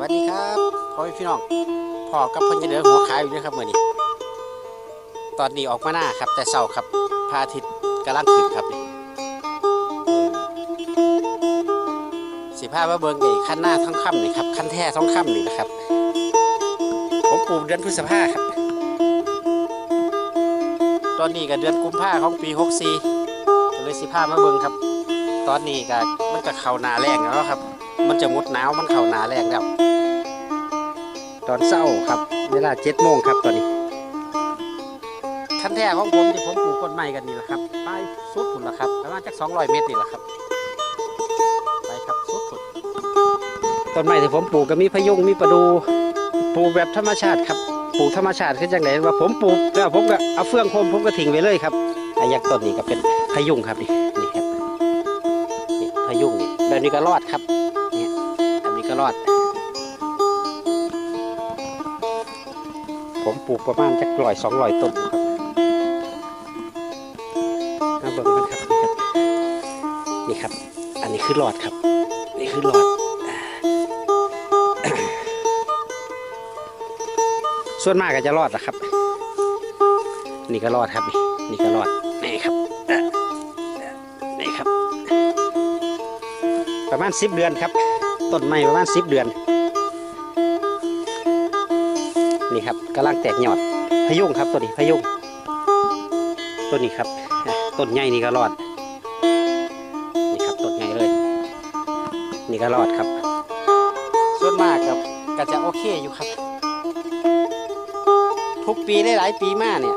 สวัสดีครับพ่อพี่น้องพ่อกับเพ่นจะเดือหัวขายอยู่ด้วยครับเมื่อนี้ ตอนนี้ออกมาหน้าครับ แต่เช้าครับพระอาทิตย์กำลังขึ้นครับนี่สิผ้ามาเบิงนี่ขั้นหน้าท้องค่ำนี่ครับขั้นแท้ท้องค่ำนี่นะครับ ผมปลูกเดือนพฤษภาครับ ตอนนี้ก็เดือนกุมภาของปี64ก็เลยสิผ้ามาเบิงครับ ตอนนี้ก็มันก็เข้าหนาแรงแล้วครับ มันจะมุดหนาวมันเข้าหนาแรงแล้ว ตอนเช้าครับเวลาเจ็ดโมงครับตอนนี้ขั้นแท้ของผมที่ผมปลูกต้นไม้กันนี่แหละครับไปสุดผุนละครับประมาณจักสองร้อยเมตรนี่แหละครับไปครับสุดผุนต้นไม้ที่ผมปลูกก็มีพยุงมีประดูปลูกแบบธรรมชาติครับปลูกธรรมชาติคือจังไหนว่าผมปลูกแล้วผมก็เอาเฟืองพรมผมก็ทิ้งไว้เลยครับไอ้ยักษ์ต้นนี้ก็เป็นพยุงครับนี่นี่ครับนี่พยุงนี่แบบนี้ก็รอดครับ แบบนี้ก็รอด ผมปลูกประมาณจักร้อยสองร้อยต้นครับมาเบิ่งกันครับนี่ครับนี่ครับ อันนี้คือหลอดครับ นี่คือหลอด ส่วนมากก็จะรอดนะครับ นี่ก็รอดครับ นี่นี่ก็รอดนี่ครับนี่ครับ ประมาณสิบเดือนครับ ต้นไม้ประมาณสิบเดือน นี่ครับกำลังแตกยอดพยุงครับตัวนี้พยุงต้นนี้ครับต้นใหญ่นี่ก็รอดนี่ครับต้นใหญ่เลย นี่ก็รอดครับ ส่วนมากครับก็จะโอเคอยู่ครับ ทุกปีได้หลายปีมากเนี่ย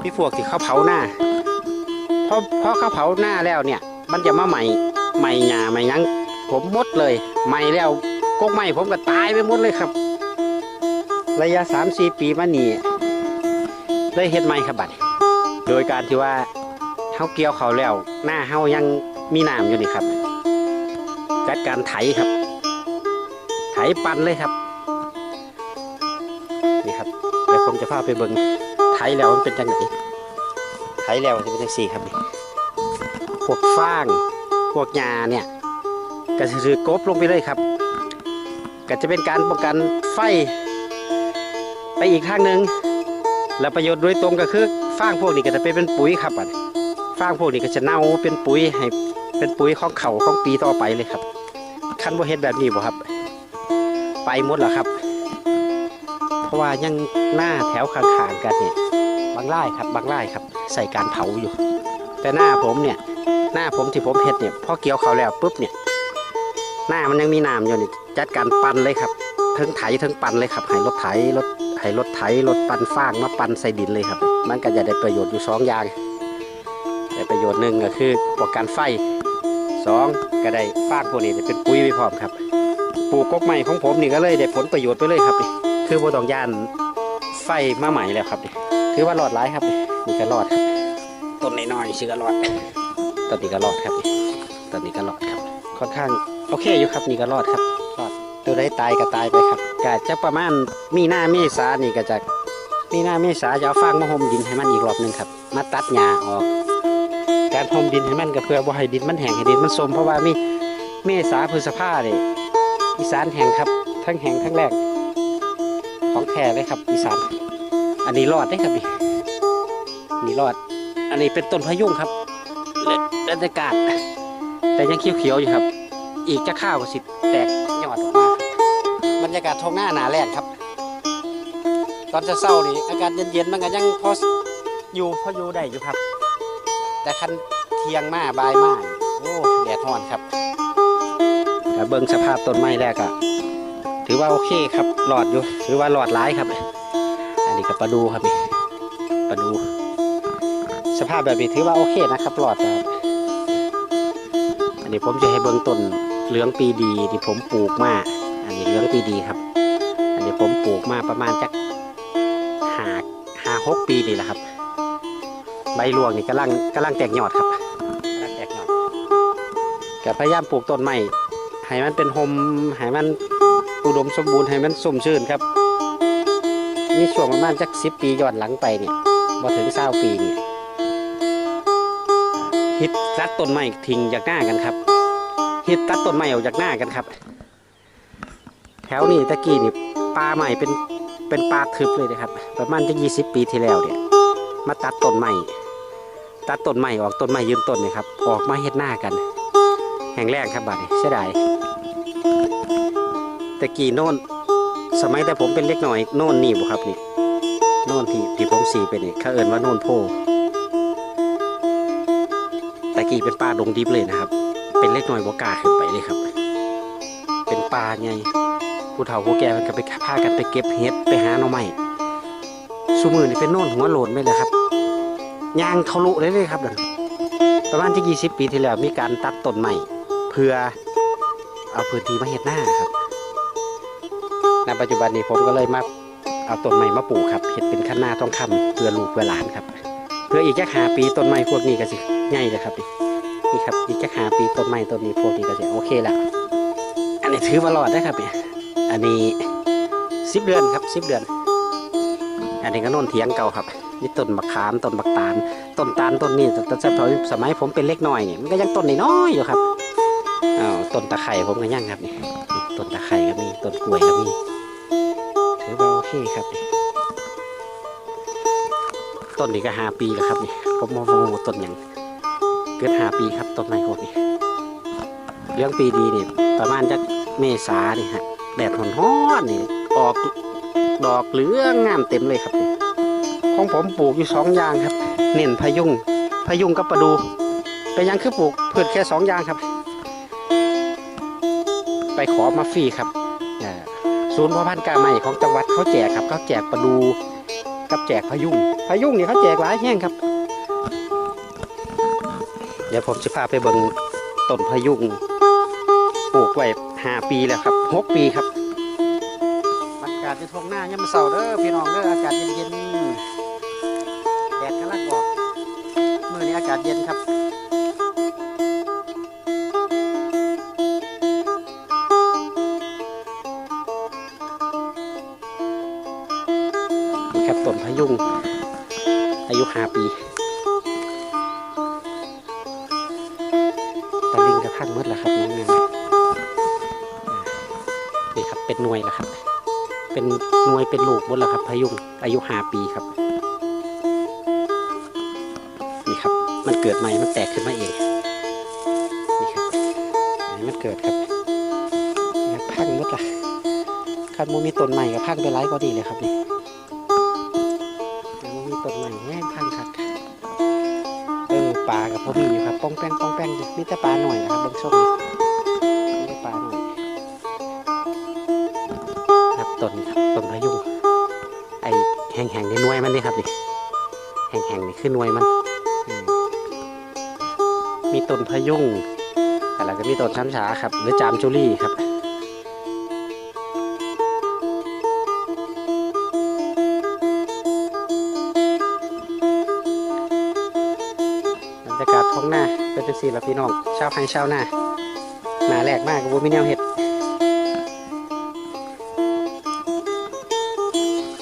พี่พวกที่เขาเผาหน้า พราะเพราะเขาเผาหน้าแล้วเนี่ย มันจะมาใหม่ใหม่หญ้าใหม่ยังผมหมดเลยใหม่แล้วกกใหม่ผมก็ตายไปหมดเลยครับ ระยะสามสี่ปีมานี่เลยเฮ็ดใหม่ครับบัดโดยการที่ว่าเฮาเกี่ยวเขาแล้ว หน้าเฮายังมีน้ำอยู่นี่ครับจัดการไถครับ ไถปันเลยครับนี่ครับเดี๋ยวผมจะพาไปเบิ่งไถแล้วมันเป็นจังไหน ไถแล้วจะเป็นจังสี่ครับนี่พวกฟาง พวกหญ้าเนี่ยก็คือกบลงไปเลยครับ ก็จะเป็นการป้องกันไฟ ไปอีกข้างหนึ่งแล้วประโยชน์โดยตรงก็คือฟางพวกนี้ก็จะไปเป็นปุ๋ยครับอันฟางพวกนี้ก็จะเน่าเป็นปุ๋ยให้เป็นปุ๋ยของเขาของปีต่อไปเลยครับคันว่าเฮ็ดแบบนี้บ่ครับ ไปหมดแล้วครับ เพราะว่ายังหน้าแถวข้างๆกันเนี่ย บางไร่ครับบางไร่ครับ ใส่การเผาอยู่ แต่หน้าผมเนี่ย หน้าผมที่ผมเฮ็ดเนี่ยพอเกี่ยวเขาแล้วปุ๊บเนี่ย หน้ามันยังมีน้ำอยู่นี่จัดการปั่นเลยครับทั้งไถทั้งปั่นเลยครับให้รถไถรถให้รถไถรถปั่นฟางมาปั่นใส่ดินเลยครับ มันก็จะได้ประโยชน์อยู่สองอย่างได้ประโยชน์หนึ่งก็คือป้องกันไฟสองก็ได้ฟางพวกนี้จะเป็นปุ๋ยไปพร้อมครับปลูกกกใหม่ของผมนี่ก็เลยได้ผลประโยชน์ไปเลยครับนี่คือบ่ต้องย่านไฟมาใหม่แล้วครับนี่ ถือว่ารอดหลายครับนี่นี่ก็รอดครับต้นน้อยๆชื่อก็รอดต้นนี้ก็รอดครับนี่ต้นนี้ก็รอดครับ ค่อนข้างโอเคอยู่ครับนี่ก็รอดครับรอดตัวได้ตายก็ตายไปครับก็จะประมาณมีหน้าเมษานี่ก็จะมีหน้าเมษาจะเอาฟางมาห่มดินให้มันอีกรอบหนึงครับ มาตัดหญ้าออก การห่มดินให้มันก็เพื่อว่าให้ดินมันแห้งให้ดินมันสมเพราะว่ามีเมษาพฤษภาเนี่ยอีสานแห้งครับ ทั้งแห้งทั้งแรงของแท้เลยครับอีสาน อันนี้รอดได้ครับนี่นี่รอด อันนี้เป็นต้นพะยุงครับและบรรยากาศแต่ยังเขียวๆอยู่ครับ อีกจะข้าวกสิแตกยอดออกมาบรรยากาศท้องหน้าหนาแรงครับ ตอนจะเศร้านี่อากาศเย็นๆมันก็ยังพออยู่พออยู่ได้อยู่ครับ แต่คันเทียงมาบายมาโอ้แดดร้อนครับก็เบิ่งสภาพต้นไม้แรกอะถือว่าโอเคครับหลอดอยู่ถือว่าหลอดร้ายครับ นี้ก็ปลาดูครับนี่ปลาดู สภาพแบบนี้ถือว่าโอเคนะครับหลอดครับอันนี้ผมจะให้เบื้องต้นเหลืองปีดีที่ผมปลูกมาอันนี้เหลืองปีดีครับ อันนี้ผมปลูกมาประมาณจักหาหาหกปีนี่แหละครับ ใบรวงนี่กำลังกำลังแตกยอดครับกำลังแตกยอดก็พยายามปลูกต้นไม้ให้มันเป็นโฮมให้มันอุดมสมบูรณ์ให้มันสมชื่นครับ นี่ช่วงประมาณจักสิบปีย้อนหลังไปเนี่ยพอถึงเศร้าปีนี่ฮิตตัดต้นไม้ทิ้งจากหน้ากันครับฮิตตัดต้นไม้ออกจากหน้ากันครับ แถวนี้ตะกี้นี่ป่าใหม่เป็นเป็นป่าทึบเลยนะครับ ประมาณจะยี่สิบปีที่แล้วเนี่ยมาตัดต้นไม้ตัดต้นไม้ออกต้นไม้ยืนต้นนี่ยครับ ออกมาเฮ็ดหน้ากัน แห่งแรกครับบัดนี้เสียดายตะกี้โน่น สมัยแต่ผมเป็นเล็กหน่อยโน่นนี่บ่ครับนี่โน่นที่ที่ผมสีไปนี่เขาเอินว่าโน่นโพตะกี้เป็นป่าดงดิบเลยนะครับ เป็นเล็กหน่อยบ่กล้าขึ้นไปเลยครับ เป็นป่าไงผู้เฒ่าผู้แก่มันก็ไปพากันไปเก็บเห็ดไปหาหน่อไม้สุมือนี่เป็นโน่นหัวโหลนไม่เลยครับยางทะลุเลยเลยครับนั่นประมาณที่ยี่สิบปีที่แล้วมีการตัดต้นใหม่เพื่อเอาพื้นที่มาเห็ดหน้าครับ ปัจจุบันนี้ผมก็เลยมาเอาต้นไม้มาปลูกครับเห็ดเป็นขั้นหน้าต้องคำเพื่อลูกเพื่อหลานครับ เพื่ออีกแค่หาปีต้นไม้พวกนี้ก็สิใหญ่เลยครับนี่นี่ครับอีกแค่หาปีต้นไม้ต้นนี้พวกนี้ก็สิโอเคแล้วอันนี้ถือมาหลอดได้ครับเนี่ยอันนี้สิบเดือนครับสิบเดือน อันนี้ก็น่นเถียงเก่าครับนี่ต้นมะขามต้นบักตาลต้นตาลต้นนี้ต้นสมัยสมัยผมเป็นเล็กน้อยเนี่ยมันก็ยังต้นน้อยอยู่ครับอ้าวต้นตะไคร่ผมก็ยังครับนี่ต้นตะไคร่ก็มีต้นกล้วยก็มี เคครับต้นนี้ก็หาปีแล้วครับนี่ผมมองว่าต้นอย่างเกิดหาปีครับต้นไม้พวกนี้เรื่องปีดีนี่ประมาณจะเมษานี่ฮะแดดร้อนนี่ออกดอกเหลืองงามเต็มเลยครับนี่ของผมปลูกอยู่สองอย่างครับ เน้นพยุงพยุงกับประดูเป็นยังคือปลูกพืชแค่สองอย่างครับ ไปขอมาฟรีครับ ศูนย์พ่อพันธุ์กาใหม่ของจังหวัดเขาแจกครับเขาแจกปลาดูกับแจกพายุงพายุงนี่เขาแจกหลายแห้งครับ เดี๋ยวผมจะพาไปเบิ่งต้นพายุงปลูกไว้ห้าปีแล้วครับหกปีครับอากาศจะทงหน้ายามเสาร์เด้อพี่น้องเด้ออากาศเย็นๆแดดกำลังออกมื่อนี้อากาศเย็นครับ เป็นหน่วยเป็นลูกหมดแล้วครับพะยุงอายุห้าปีครับ นี่ครับ มันเกิดใหม่มันแตกขึ้นมาเอง นี่ครับนี่มันเกิดครับนี่พังหมดละคันโมมีต้นใหม่กับพังไปไร้ก็ดีเลยครับนี่ยังมีต้นใหม่แห้งพังครับเออปลากับพ่อมีอยู่ครับป้องแป้งป้องแป้งอยู่มีแต่ปลาหน่อยนะครับเบิ้งส้มนี่ นหน่วยมันนี่ครับนี่แห้งๆนี่คือหน่วยมันอืมมีต้นพะยุงแล้วก็มีต้นช้ำฉาครับ หรือจามจุลี่ครับบรรยากาศท้องหน้าเป็นจังซี่ละพี่น้องชาวไร่ชาวนาหนาแรกมากกับบัมีแนวเห็ด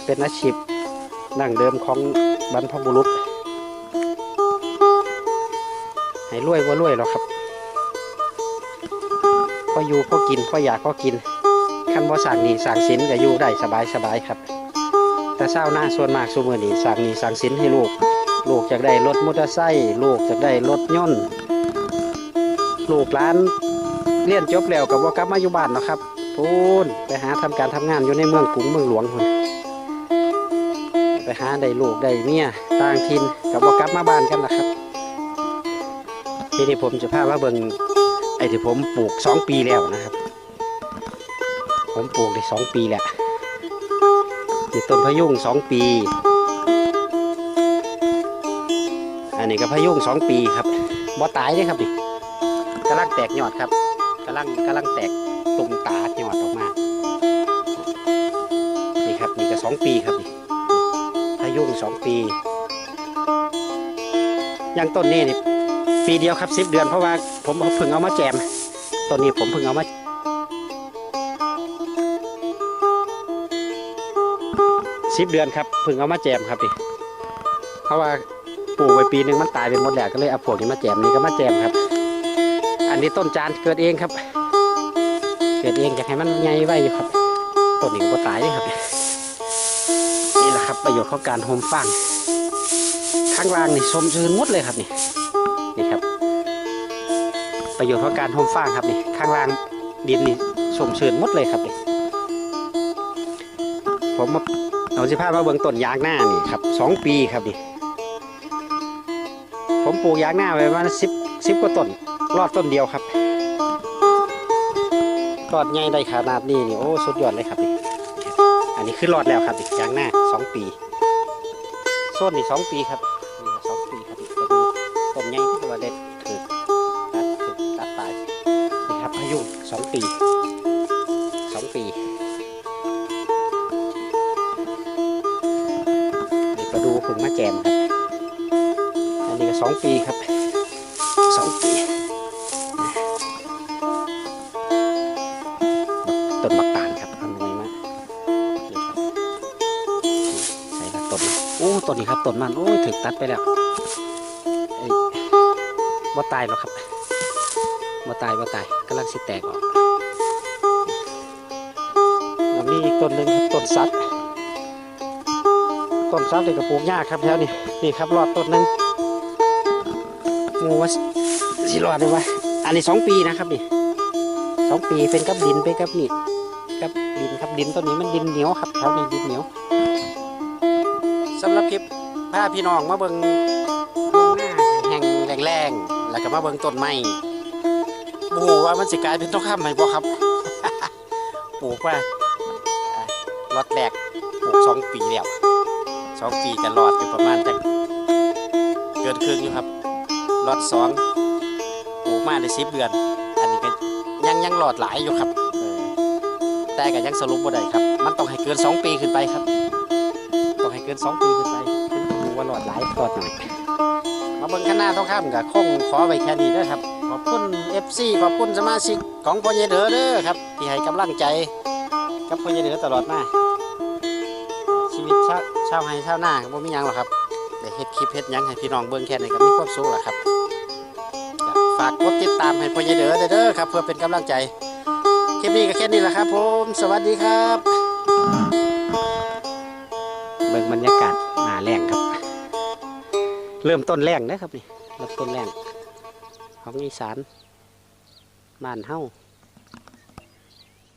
เป็นอาชีพ ดั้งเดิมของบรรพบุรุษ ให้รวยว่ารวยหรอกครับพออยู่พอกินพออยากพอกินคันบ่สั่งนี่สั่งสินก็อยู่ได้สบายสบายครับ แต่เช้าหน้าส่วนมากส่วนมือนี่สั่งนี่สั่งสินให้ลูก ลูกจากได้รถมอเตอร์ไซค์ลูกจากได้รถยนต์ลูกหลานเรียนจบแล้วกับว่ากลับมาอยู่บ้านนะครับพูนไปหาทำการทำงานอยู่ในเมืองกรุงเมืองหลวงพุ่น ไปหาได้ลูกได้เมียต่างถิ่นกับว่ากลับมาบ้านกันนะครับทีนี้ผมจะพาว่าเบิงไอ้ที่ผมปลูกสองปีแล้วนะครับ ผมปลูกได้สองปีแหล้วนี่ต้นพะยุงสองปี อันนี้ก็พะยุงสองปีครับบ่ตายเลยครับนี่กำลังแตกยอดครับกำลังกำลังแตกตุ่มตาหยอดออกมา นี่ครับนี่ก็สองปีครับนี่ พะยุงสองปีอยังต้นนี้นี่ปีเดียวครับสิบเดือนเพราะว่าผมเพิ่งเอามาแจมต้นนี้ผมเพิ่งเอามาสิบเดือนครับเพิ่งเอามาแจมครับนี่เพราะว่าปลูกไว้ปีหนึ่งมันตายไปหมดแล้วก็เลยเอาพวกนี้มาแจมนี่ก็มาแจมครับ อันนี้ต้นจานเกิดเองครับ เกิดเองอยากให้มันใหญ่ไว้ครับต้นนี้ก็ตายเลยครับ นี่แหละครับ ประโยชน์ของการโฮมฟางข้างล่างนี่ชมชื้นหมดเลยครับนี่นี่ครับ ประโยชน์ของการโฮมฟางครับนี่ข้างล่างดินนี่ชมชื้นหมดเลยครับนี่ผมมาเอาสิพามาเบิ่งต้นยางหน้านี่ครับสองปีครับนี่ผมปลูกยางหน้าไว้ประมาณสิบสิบกว่าต้นรอดต้นเดียวครับรอดใหญ่ได้ขนาดนี้นี่โอ้สุดยอดเลยครับนี่ นนี้คือรอดแล้วครับนี่ยางหน้าสองปีส้นนี่สองปีครับนี่สองปีครับนี่ก็ดูต้นใหญ่ที่ว่าเด็ดถือตัดถือตัดตายนี่ครับพายุงสองปีสองปีนี่ก็ดูผึ่งมาแจมครับอันนี้ก็สองปีครับสองปี นมันโอ้ยถึกตัดไปแล้วบ่ตายหรอกครับบ่ตายบ่ตายกำลังสิแตกออกแล้วมีอีกต้นหนึ่งครับต้นซัดต้นซัดเลยกับปลูกยากครับแถวนี้นี่ครับรอดต้นหนึ่งงูว่าสิรอดได้วะอันนี้สองปีนะครับนี่สองปีเป็นกับดินเป็นกับนี่กับดินครับดินต้นนี้มันดินเหนียวครับแถวนี้ดินเหนียวสำหรับคลิป พาพี่น้องมาเบิงทุ่งหน้าแห่งแรงๆแล้วก็มาเบิงต้นไม้บูว่ามันสิกลายเป็นทองคำไหมบ่ครับ ปลูกว่าอะรอดแรกปลูกสองปีแล้วสองปีกันรอดอยู่ประมาณจักเกินครึ่งอยู่ครับรอดสองปลูกมาได้สิบเดือน อันนี้ก็ยังยังหลอดหลายอยู่ครับแต่ก็ยังสรุปบ่ได้ครับ มันต้องให้เกิน2ปีขึ้นไปครับ ต้องให้เกิน2ปีขึ้นไป ว่าหลอดหน่อย มาเบิ่งข้างหน้าท้องข้ามกับคงขอไว้แค่นี้เด้ครับ ขอบคุณ FC ขอบคุณสมาชิกของพ่อเยเดอเด้อครับ ที่ให้กำลังใจกับพ่อเยเดอตลอดมา ชีวิตชาวชาวไร่ชาวนาบ่มีหยังหรอกครับได้เฮ็ดคลิปเฮ็ดหยังให้พี่น้องเบิ่งแค่นี้ก็มีความสุขแล้วครับฝากกดติดตามให้พ่อใหญ่เด้อเด้อครับ เพื่อเป็นกำลังใจคลิปนี้ก็แค่นี้แหละครับ ผม สวัสดีครับ เบิ่งบรรยากาศหน้าแรงครับ เริ่มต้นแรงนะครับนี่เริ่มต้นแรงของอีสานบ้านเฮา